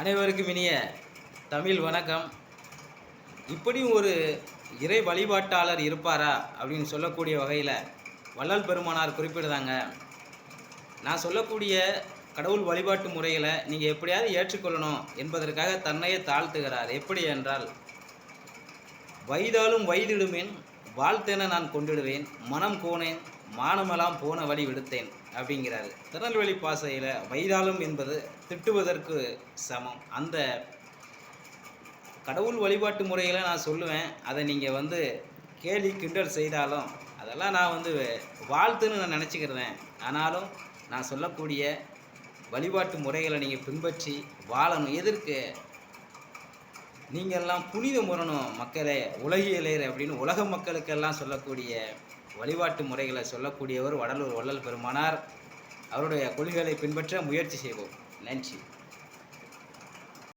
அனைவருக்கும் இனிய தமிழ் வணக்கம். இப்படியும் ஒரு இறை வழிபாட்டாளர் இருப்பாரா அப்படின்னு சொல்லக்கூடிய வகையில் வள்ளல் பெருமானார் குறிப்பிடுதாங்க. நான் சொல்லக்கூடிய கடவுள் வழிபாட்டு முறைகளை நீங்கள் எப்படியாவது ஏற்றுக்கொள்ளணும் என்பதற்காக தன்னையே தாழ்த்துகிறார். எப்படி என்றால் வயதாலும் வயதிடுமின் வாழ்த்தென நான் கொண்டுடுவேன் மனம் கோனேன் மானமெல்லாம் போன வழி விடுத்தேன் அப்படிங்கிறாரு. திருநெல்வேலி பாசையில் வயதாலும் என்பது திட்டுவதற்கு சமம். அந்த கடவுள் வழிபாட்டு முறைகளை நான் சொல்லுவேன் அதை நீங்கள் வந்து கேலி கிண்டல் செய்தாலும் அதெல்லாம் நான் வந்து வாழ்த்துன்னு நான் நினச்சிக்கிறேன். ஆனாலும் நான் சொல்லக்கூடிய வழிபாட்டு முறைகளை நீங்கள் பின்பற்றி வாழணும். எதற்கு? நீங்கள்லாம் புனித முறணும் மக்களே உலகியலேர் அப்படின்னு உலக மக்களுக்கெல்லாம் சொல்லக்கூடிய வழிபாட்டு முறைகளை சொல்லக்கூடியவர் வடலூர் வள்ளல் பெருமானார். அவருடைய கொள்கைகளை பின்பற்ற முயற்சி செய்வோம். நன்றி.